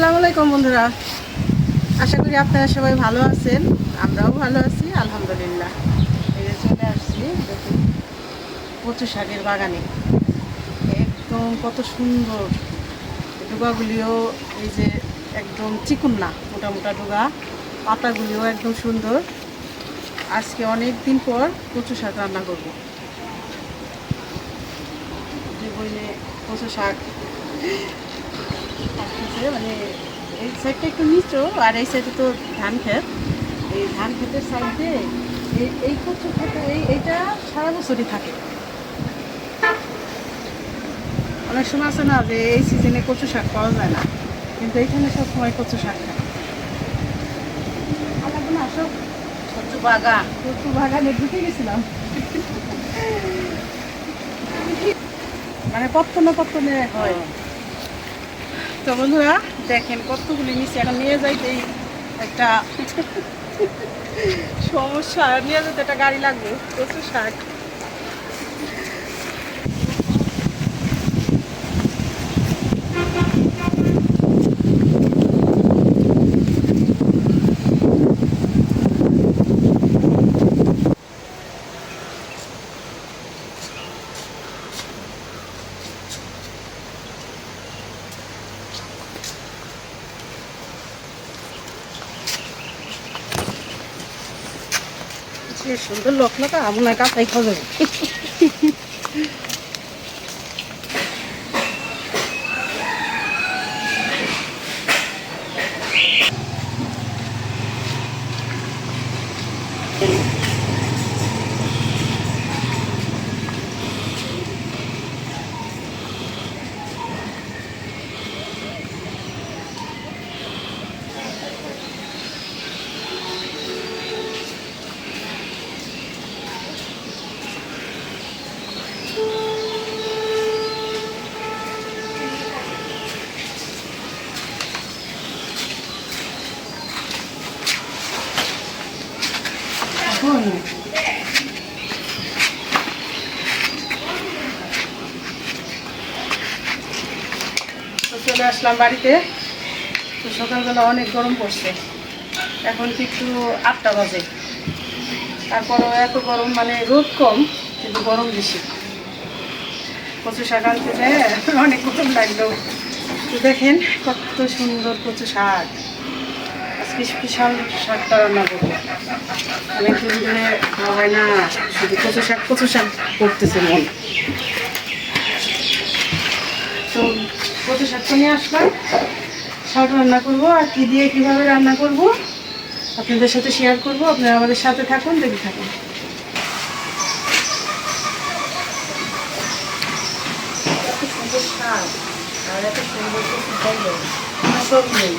আসসালামু আলাইকুম বন্ধুরা। আশা করি আপনারা সবাই ভালো আছেন। আমরাও ভালো আছি, আলহামদুলিল্লাহ। এই চলে আসছি, দেখুন, কচু শাকের বাগানে। একদম কত সুন্দর ডুগাগুলিও এই যে একদম চিকুন না, মোটা মোটা ডুগা। পাতাগুলিও একদম সুন্দর। আজকে অনেক দিন পর কচু শাক রান্না করব। যে বইলে কচু শাক মানে এই সাইডটা একটু নিচু আর এই সাইডে তো ধান ক্ষেত। এই ধান ক্ষেতের সাইডে এই এই কচু ক্ষেতে এই এইটা সারা বছরই থাকে। অনেক সময় আছে না যে এই সিজনে কচু শাক পাওয়া যায় না কিন্তু এইখানে সব সময় কচু শাক খায়। আমার না সব কচু বাগান। কচু বাগানে ঢুকে গেছিলাম। মানে পত্তনে পত্তনে হয়। তো বন্ধুরা, দেখেন কতগুলি নিচে এখন নিয়ে যাইতেই একটা সমস্যা, নিয়ে যেতে একটা গাড়ি লাগবে, প্রচুর শাক যে সুন্দর লোক না তা আপনার কাছাই খাওয়া আসলাম বাড়িতে। তো সকালবেলা অনেক গরম পড়ছে। এখন কি একটু আটটা বাজে। তারপরও এত গরম মানে রোদ কম, কিন্তু গরম বেশি। কচু শাক আনতে যায়, অনেক গরম লাগল। তো দেখেন কত সুন্দর কচু শাক। আজকে স্পেশাল শাকটা রান্না করব। অনেকদিন ধরে হয় না, শুধু কচু শাক কচু শাক করতেছে মন। তো কচু শাকটা নিয়ে আসলাম। শাক রান্না করব আর কি দিয়ে কীভাবে রান্না করব আপনাদের সাথে শেয়ার করব। আপনারা আমাদের সাথে থাকুন, দেখে থাকুন। এত সুন্দর শাক আর এত সুন্দর কচু খাইলো সব নেই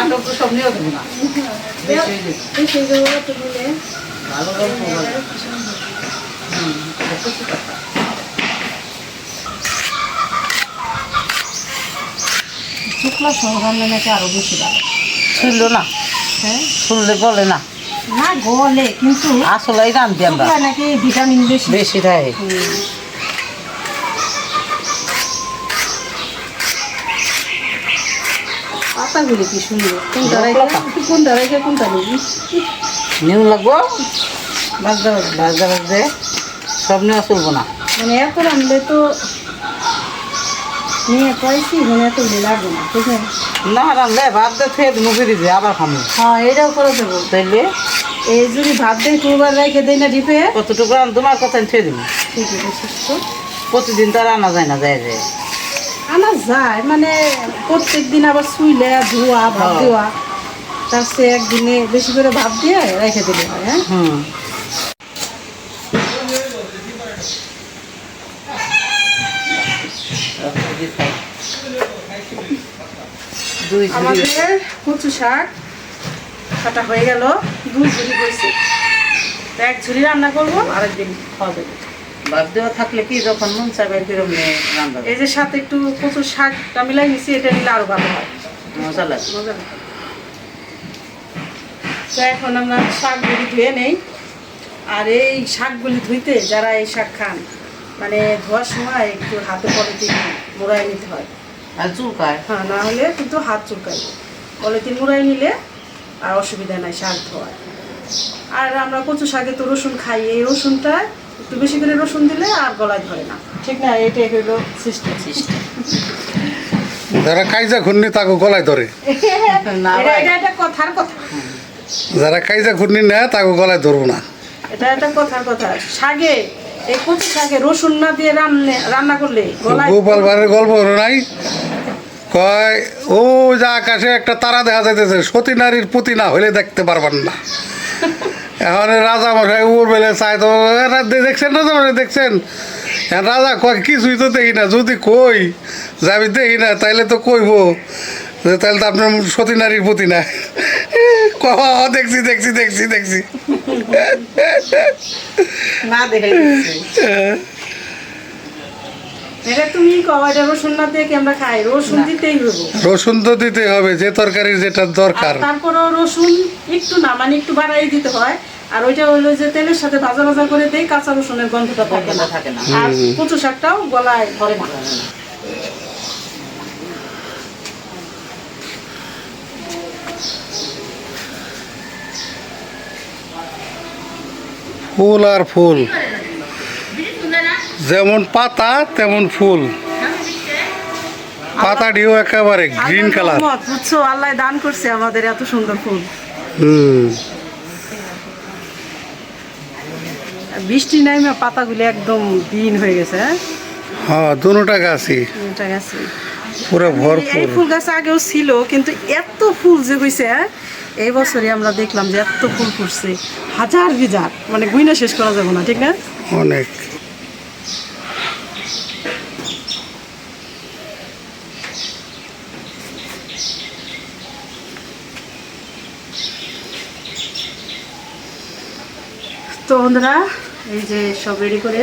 আটক তো সব নিয়েও দেবো না বেশি দেবো তো বলে ভালো গল্প হুম কচু পাতা শুক্লা সহ নাকি আরও বেশি ছিল না। হ্যাঁ? শুনলে বলে না। না গলে কিন্তু আসলে রান্ধি আমরা। নাকি ভিটামিন বেশি? বেশি থাকে পাতাগুলি কি সুন্দর? কোনটা রেখে কোনটা রেখে কোনটা নিবি? নিউ লাগবো? বাজতে বাজতে বাজতে। সব নেওয়া চলবো না। মানে এত রানলে তো নিয়ে পাইছি মানে এত লাগবে না ঠিক আছে? না রান্ধলে ভাত দিয়ে খেয়ে মুখে দিবি আবার খামো হ্যাঁ এটাও করে দেবো। তাইলে? এই যদি ভাত দেয় দুবার রেখে দেয় না ডিপে। কতটুকু তোমার কথা খেয়ে দিবি। ঠিক আছে প্রতিদিন তো আর আনা যায় না যায় যায়। আনা যায় মানে প্রত্যেক দিন আবার শুইলে ধোয়া ভাত হ্যাঁ। দেওয়া তার সে একদিনে বেশি করে ভাত দিয়ে রেখে দিলে হয় হ্যাঁ হুম দুই ঝুড়ি আমাদের কচু শাক কাটা হয়ে গেল দুই ঝুড়ি তো এক ঝুড়ি রান্না করব আরেকদিন খাওয়া যাবে। ভাত দেওয়া থাকলে কি যখন মন চাইবে রান্না এই যে সাথে একটু কচু শাকটা মিলাই নিছি এটা নিলে আরও ভালো হয়। মজা লাগে। মজা লাগে। তো এখন আমরা শাকগুলি ধুয়ে নেই। আর এই শাকগুলি ধুইতে যারা এই শাক খান মানে ধোয়ার সময় একটু হাতে পলিথিন মোড়ায় নিতে হয়। আর চুলকায়? হ্যাঁ না হলে কিন্তু হাত চুলকাইবে পলিথিন মুড়াই নিলে আর অসুবিধা নাই শাক ধোয়ায়। আর আমরা কচু শাকে তো রসুন খাই এই রসুনটা একটু বেশি করে রসুন দিলে আর গলায় ধরে না। ঠিক না এটাই হইল সিস্টেম। সিস্টেম। যারা কাইজা ঘূর্ণি তাকে গলায় ধরে। না এটা এটা একটা কথার কথা। যারা কাইজা ঘূর্ণি নেয় তাকে গলায় ধরবো না। এটা একটা কথার কথা। শাকে এই কচু শাকে রসুন না দিয়ে রান্না রান্না করলে গোপাল ভাড়ের গল্প নাই? কয়, ও যা আকাশে একটা তারা দেখা যাইতেছে, সতী নারীর পুতি না হলে দেখতে পারবেন না। এখন রাজা মশাই উপর বেলে চাই তো দেখছেন না তো দেখছেন? রাজা কয়, কিছুই তো দেখি না, যদি কই, যে আমি দেখি না, তাইলে তো কইবো। তাহলে তো আপনার সতী নারীর পুতি না। দেখছি দেখছি দেখছি দেখছি। রসুন তো দিতে হবে যে তরকারির যেটা দরকার। আর রসুন একটু না মানে একটু বাড়াই দিতে হয়। আর ওইটা হইল যে তেলের সাথে ভাজা ভাজা করে দেই কাঁচা রসুনের গন্ধটা থাকে না। থাকে না আর কচু শাকটাও গলায় ধরে না। ফুল আর ফুল। যেমন পাতা তেমন ফুল। পাতাটিও একেবারে গ্রিন কালার বুঝছ? আল্লাহ দান করছে আমাদের এত সুন্দর ফুল। হুম। বৃষ্টি নাইমা পাতাগুলি একদম দিন হয়ে গেছে হ্যাঁ? হ্যাঁ দুটা গাছই। এটা গেছে পুরো এই ভরপুর। ফুল গাছ আগেও ছিল কিন্তু এত ফুল যে হয়েছে এই বছরই আমরা দেখলাম যে এত ফুল ফুটছে। হাজার বিজার মানে গুইনা শেষ করা যাবে না ঠিক না? অনেক। তো বন্ধুরা এই যে সব রেডি করে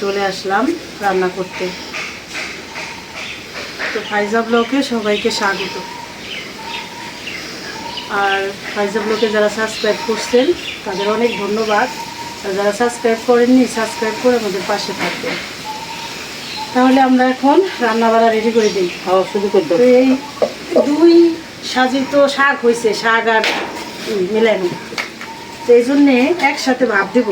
চলে আসলাম রান্না করতে। তো ফাইজা ব্লকে সবাইকে স্বাগত। আর ফাইজা ব্লকে যারা সাবস্ক্রাইব করছেন তাদের অনেক ধন্যবাদ। আর যারা সাবস্ক্রাইব করেননি সাবস্ক্রাইব করে আমাদের পাশে থাকবেন। তাহলে আমরা এখন রান্না বাড়া রেডি করে দিই। হ্যাঁ শুরু করে তো এই দুই সাজিত শাক হয়েছে শাক আর মিলানো। তো এই জন্যে একসাথে ভাব দেব।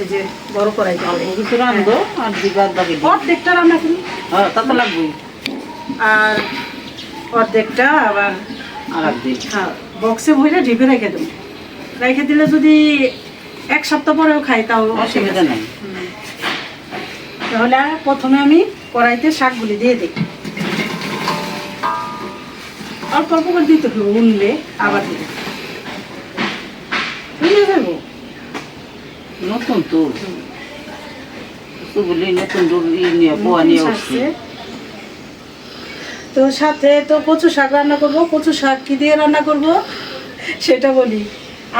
এই যে বড় কড়াই অল্প কিছু রান্ধো আর দিবার বাকি অর্ধেকটা রান্না করি। হ্যাঁ তা তো লাগবেই। আর অর্ধেকটা আবার আর একদিন হ্যাঁ বক্সে ভরে ঢেপে রেখে দেবো। রেখে দিলে যদি এক সপ্তাহ পরেও খাই তাও অসুবিধা নেই। তাহলে প্রথমে আমি কড়াইতে শাকগুলি দিয়ে দিই। অল্প অল্প করে দিতে হবে উনলে আবার দিই। উনলে দেবো নতুন তো। বলি নতুন নিয়ে পোয়া নিয়ে উঠছি তো সাথে তো কচু শাক রান্না করব কচু শাক কি দিয়ে রান্না করব সেটা বলি।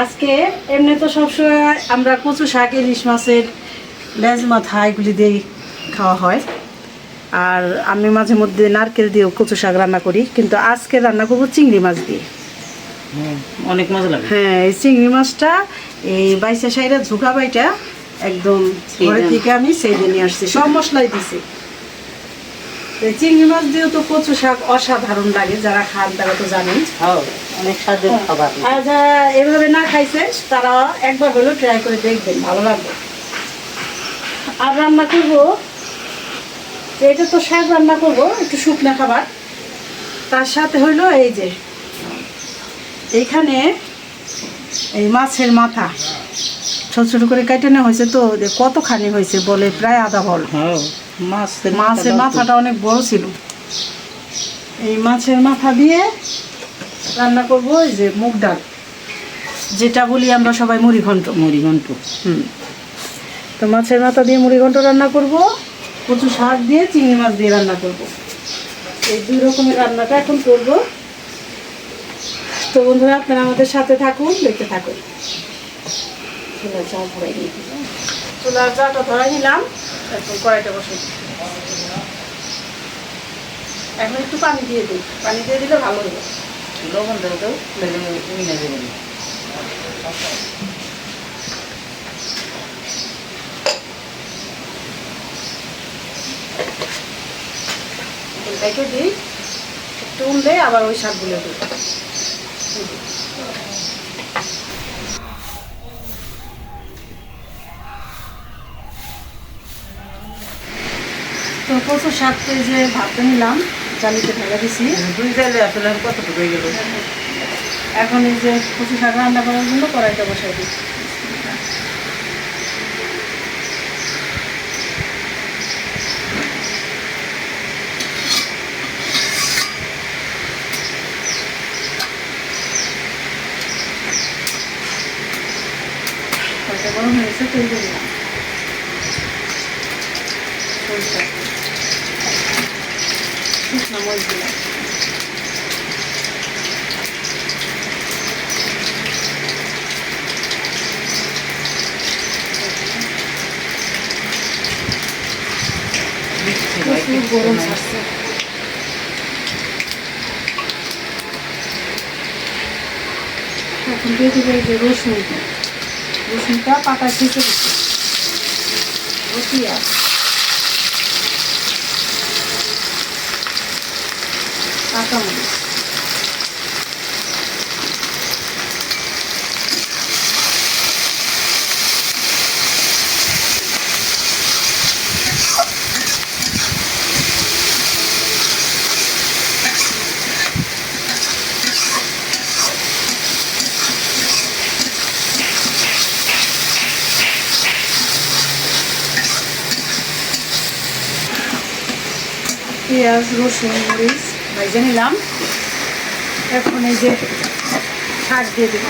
আজকে এমনি তো সবসময় আমরা কচু শাক ইলিশ মাছের লেজ মাথা এগুলি দিয়ে খাওয়া হয়। আর আমি মাঝে মধ্যে নারকেল দিয়েও কচু শাক রান্না করি কিন্তু আজকে রান্না করব চিংড়ি মাছ দিয়ে। অনেক মজা লাগে। হ্যাঁ এই চিংড়ি মাছটা এই বাইশে সাইডে ঝুঁকা বাইটা একদম ঘরে থেকে আমি সেই নিয়ে আসছি। সব মশলাই দিছি। চিংড়ি মাছ দিয়েও তো কচু শাক অসাধারণ লাগে যারা খান তারা তো জানেন। হ্যাঁ অনেক স্বাদের খাবার। আর যারা এভাবে না খাইছে তারা একবার হলেও ট্রাই করে দেখবেন ভালো লাগবে। আর রান্না করব এটা তো শাক রান্না করব একটু শুকনো খাবার। তার সাথে হইল এই যে এইখানে এই মাছের মাথা। ছোট ছোট করে কেটে নেওয়া হয়েছে তো যে কতখানি হয়েছে বলে প্রায় আধা বল। হ্যাঁ। মাছের মাছের মাথাটা অনেক বড় ছিল। এই মাছের মাথা দিয়ে রান্না করব এই যে মুগ ডাল। যেটা বলি আমরা সবাই মুড়ি ঘন্ট মুড়ি হুম। তো মাছের মাথা দিয়ে মুড়ি ঘন্ট রান্না করব। কচু শাক দিয়ে চিংড়ি মাছ দিয়ে রান্না করব। এই দুই রকমের রান্নাটা এখন করব। তো বন্ধুরা আপনারা আমাদের সাথে থাকুন দেখতে থাকুন। চুলার চা ধরাই নিই চুলার চাটা ধরাই নিলাম। এখন কড়াইটা বসে এখন একটু পানি দিয়ে দিই। পানি দিয়ে দিলে ভালো হবে লবণ দেবো তো মিনে দেবেন দিই একটু উঠলে আবার ওই শাকগুলো দিই। তো কচু শাক তো এই যে ভাবতে নিলাম জালিতে ঢেলে দিছি দুই চাইলে আসলে কতটুকু হয়ে গেল? এখন এই যে কচু শাক রান্না করার জন্য কড়াইটা বসাই দিই। গরম হয়েছে তেল দিয়ে দিলাম সরিষা শুকনো মরিচ দিলাম প্রচুর গরম ছাড়ছে এখন দিয়ে দেবে যে রসুন রসুনটা পাতা ছেঁচে দিচ্ছে পেঁয়াজ কাঁচামরিচ পেঁয়াজ রসুন মরিচ ভেজে নিলাম। এখন এই যে শাক দিয়ে দেবো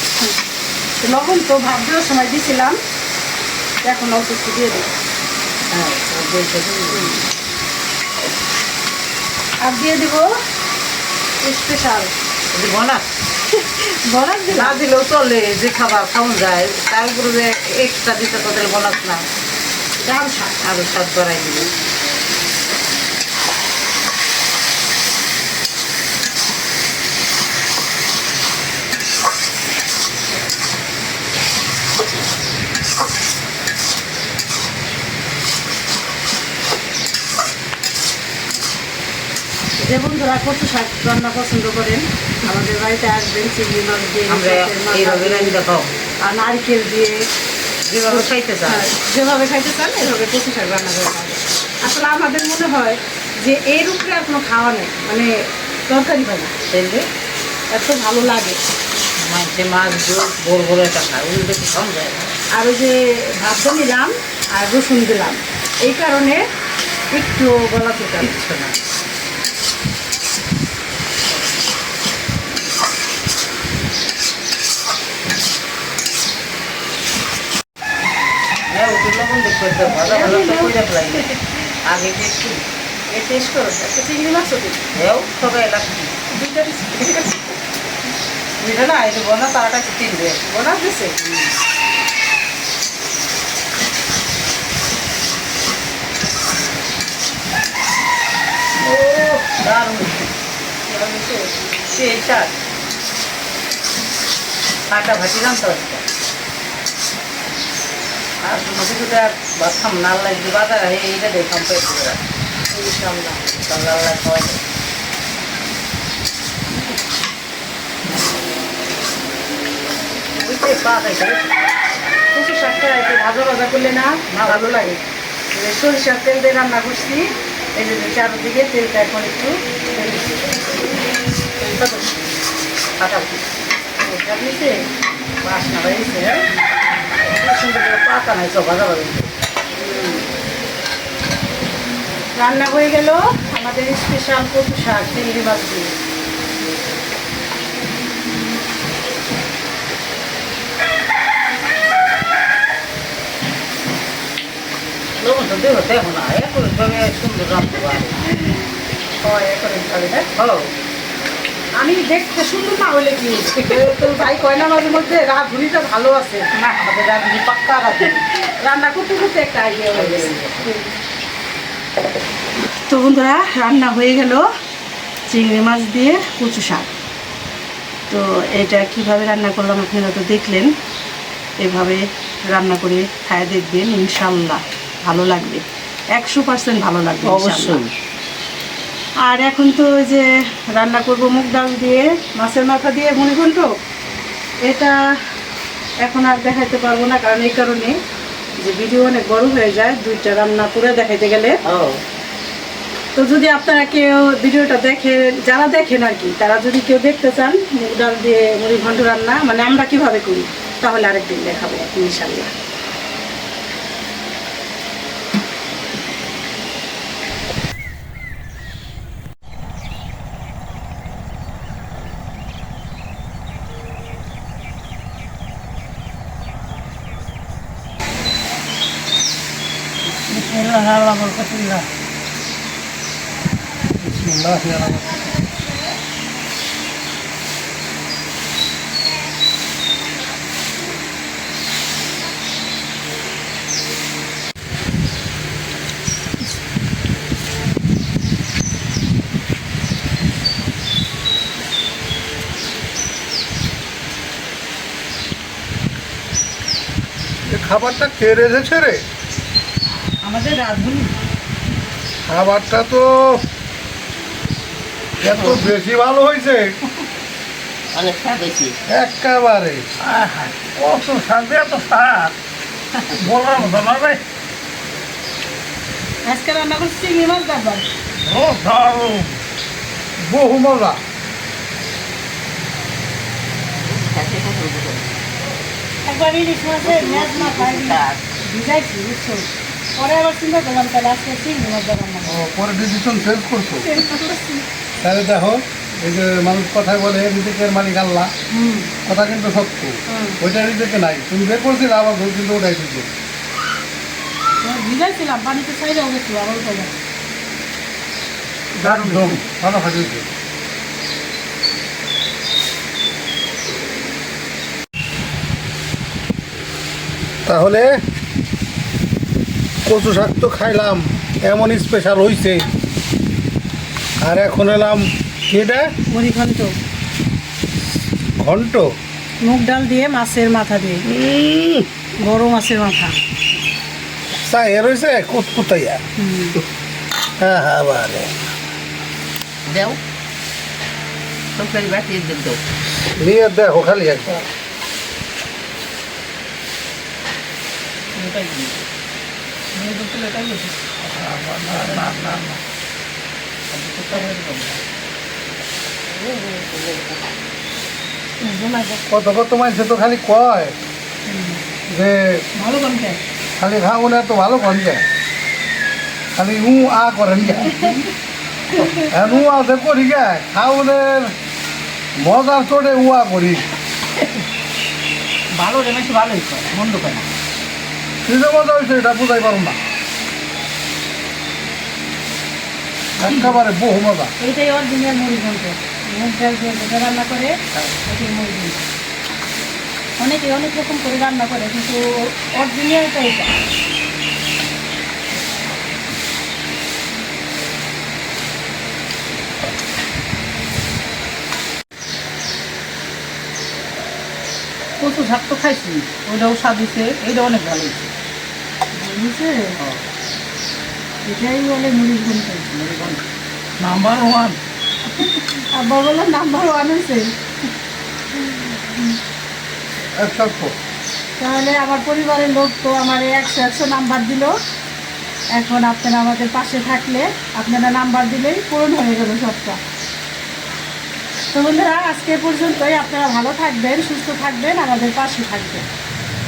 লবণ তো ভাত দেওয়ার সময় দিয়েছিলাম এখন অল্প একটু দিয়ে হ্যাঁ আর দিয়ে দিব স্পেশাল বোনাস বরাদ না দিলেও চলে যে খাবার খাওয়া যায় তার উপরে যে এক্সট্রা দিতে তাদের বোনাস না। আরও স্বাদ বাড়াই দিবে। যে বন্ধুরা কচু শাক রান্না পছন্দ করেন? আমাদের বাড়িতে আসবেন চিংড়ি মাছ দিয়ে এইভাবে আর নারকেল দিয়ে। যেভাবে খাইতে চান। হ্যাঁ, যেভাবে খাইতে চান এভাবে কচু শাক রান্না করে আসলে আমাদের মনে হয় যে এর উপরে আর কোনো খাওয়া নেই মানে তরকারি পাবে তাইলে? এত ভালো লাগে। মাঝে মাছ ভোর ভোরে একটা খায় ওগুলো দেখে খাওয়া যায় আর ওই যে ভাতটা নিলাম আর রসুন দিলাম এই কারণে একটু গলা কিচ্ছু না হ্যাঁ, ওগুলো লবণ দেখতে হবে, ভালো তো ফেলাই না। আগে একটু এই টেস্ট করো একটা চিংড়ি মাছও দিই হেও সবাই লাগছে দুইটা বুঝলে না এই বনা তারাটা তিনবে বলা দিছে? ও দারুণ। সেই চার ফাটাফাটি রান্তা হচ্ছে আর কোনো কিছুতে আর বাসাম না লাগবে বাজার এইটা দেখলাম পেয়েছি ইনশাআল্লাহ সন্ধ্যা আল্লাহ খাওয়াই বুঝতে পাওয়া যায়? কচু শাকটা একটু ভাজা করলে না ভালো লাগে। সরিষার তেল দিয়ে রান্না করছি। এই যে চারদিকে তেলটা এখন একটু। ওটা দিতে বাসনা সুন্দর করে পাতা নাই, সব ভাজা ভাজা রান্না হয়ে গেল। আমাদের স্পেশাল কচু শাক? চিংড়ি মাছ দিয়ে। দেখো না সুন্দর রাখতে পারে হয় আমি দেখতে সুন্দর না হলে কি? তো ভাই কয় না মাঝে মধ্যে রাঁধুনিটা ভালো আছে। না আমাদের রাঁধুনি পাক্কা রাঁধুনি। রান্না করতে করতে একটা আইডিয়া হয়ে গেছে। তো বন্ধুরা রান্না হয়ে গেল চিংড়ি মাছ দিয়ে কচু শাক। তো এটা কীভাবে রান্না করলাম আপনারা তো দেখলেন এভাবে রান্না করে খায় দেখবেন ইনশাল্লাহ ভালো লাগবে। একশো পার্সেন্ট ভালো লাগবে অবশ্যই। আর এখন তো ওই যে রান্না করব মুগ ডাল দিয়ে মাছের মাথা দিয়ে মুড়িঘণ্ট এটা এখন আর দেখাইতে পারব না কারণ এই কারণে যে ভিডিও অনেক বড় হয়ে যায় দুইটা রান্না করে দেখাইতে গেলে। ও। তো যদি আপনারা কেউ ভিডিওটা দেখে যারা দেখেন আর কি তারা যদি কেউ দেখতে চান মুগ ডাল দিয়ে মুড়ি ঘন্ট রান্না মানে আমরা কীভাবে করি তাহলে আরেকদিন দেখাবো ইনশাল্লাহ এ খাবারটা কে রেখেছে রে? আমাদের রাঁধুনি খাবারটা তো এত বেশি ভালো হয়েছে। একেবারে। কত শান্তি এত শাক বলার মতো না রে। আজকে রান্না করছি চিংড়ি মাছ দাবার ও দারুণ। বহু মজা। একবার ইলিশ মাছের ম্যাচ না খাই ভিজাইছি বুঝছ? পরে আবার চিন্তা করলাম তাহলে আজকে চিংড়ি মাছ দেবার না পরে ডিসিশন চেঞ্জ করছ? তাহলে দেখো এই যে মানুষ কথায় বলে নিজেকে মালিক আল্লাহ। কথা কিন্তু সত্য। ওইটা নিজেকে নাই। তুমি বের করছিলে আবার ভুল কিন্তু ওটাই দিচ্ছে। ভিজাইছিলাম পানিতে ছাইড়াও গেছিল আবার উঠে একদম ভালো তাহলে কচু শাক তো খাইলাম। এমন স্পেশাল হইছে। আর এখন এলাম এটা? মুড়ি ঘন্ট। ঘন্ট? মুগ ডাল দিয়ে মাছের মাথা দিয়ে। বড় মাছের মাথা। চাই রয়েছে কুতকুতাইয়া হ্যাঁ হ্যাঁ বারে। দেও। তরকারি বাটিয়ে দেব দাও। নিয়ে দেখো খালি একবার। কত কত মানুষে তো খালি কয় যে ভালো ঘন্টে খালি খাওয়ান এত ভালো কন খালি উ আ করেন উ আছে করি গে। খাওয়ানের মজার চড়ে উয়া করি। ভালো রে বেশি ভালোই করে মন্দ করে না। মজা হয়েছে এটা বুঝাই পারো না। একেবারে বহু মজা। এইটাই অরিজিনাল মুড়ি ঘন্ট মুগ ডাল দিয়ে যেটা রান্না করে মুড়ি ঘন্ট অনেকে অনেক রকম করে রান্না করে কিন্তু অরিজিনালটা এটা কচু শাক তো খাইছি ওইটাও স্বাদ হয়েছে এইটা অনেক ভালো হয়েছে বুঝছে এটাই বলে মুড়ি ঘন্ট। নাম্বার ওয়ান আব্বা বলে নাম্বার ওয়ান হয়েছে। তাহলে আমার পরিবারের লোক তো আমার একশো একশো নাম্বার দিল। এখন আপনারা আমাদের পাশে থাকলে আপনারা নাম্বার দিলেই পূরণ হয়ে গেল সবটা। তো বন্ধুরা আজকে পর্যন্তই। আপনারা ভালো থাকবেন সুস্থ থাকবেন আমাদের পাশে থাকবেন।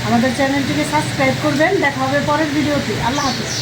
আমাদের চ্যানেলটিকে সাবস্ক্রাইব করবেন। দেখা হবে পরের ভিডিওতে আল্লাহ হাফিজ।